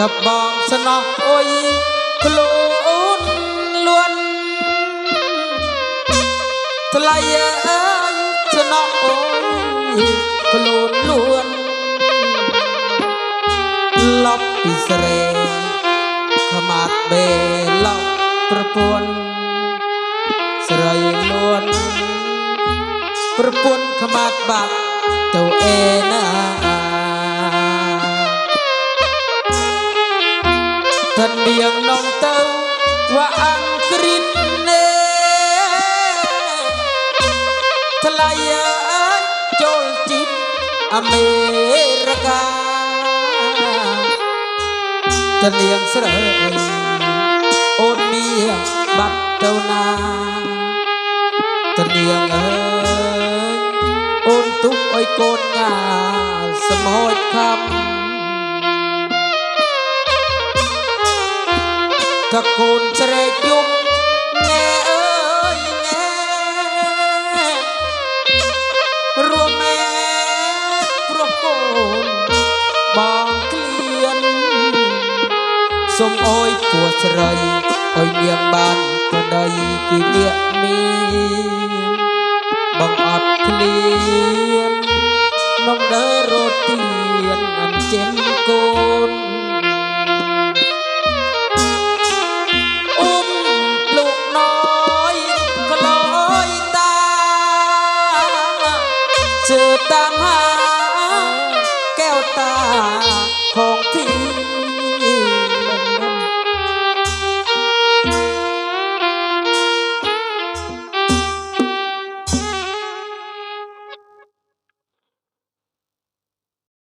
តបងស្នោះអុយខ្លួនលួនថ្លៃអើយស្នោះអុយខ្លួនលួនលប់ពីស្រែខ្មាត់បេឡប់ប្រពន្ធស្រីលួនប្រពន្ធខ្មាត់បាត់ទៅអេណា thân miệng nông tâu và ăn crit nê thay chôn chít America thân miệng sợi ôn miệng bắt tâu na thân miệng ơi ôn túc ôi côn ngà sầm hôi khăm កកូនស្រែកយំងែអើយងែរួមម៉ែព្រោះកូនបងក្លៀនសុំអើយពួស្រីអើយនាងបានប្តីគីលាកមានបងអត់ក្លៀននំដើររត់ទៀនអញ្ចឹងកូន ជើតាមហាកែវតា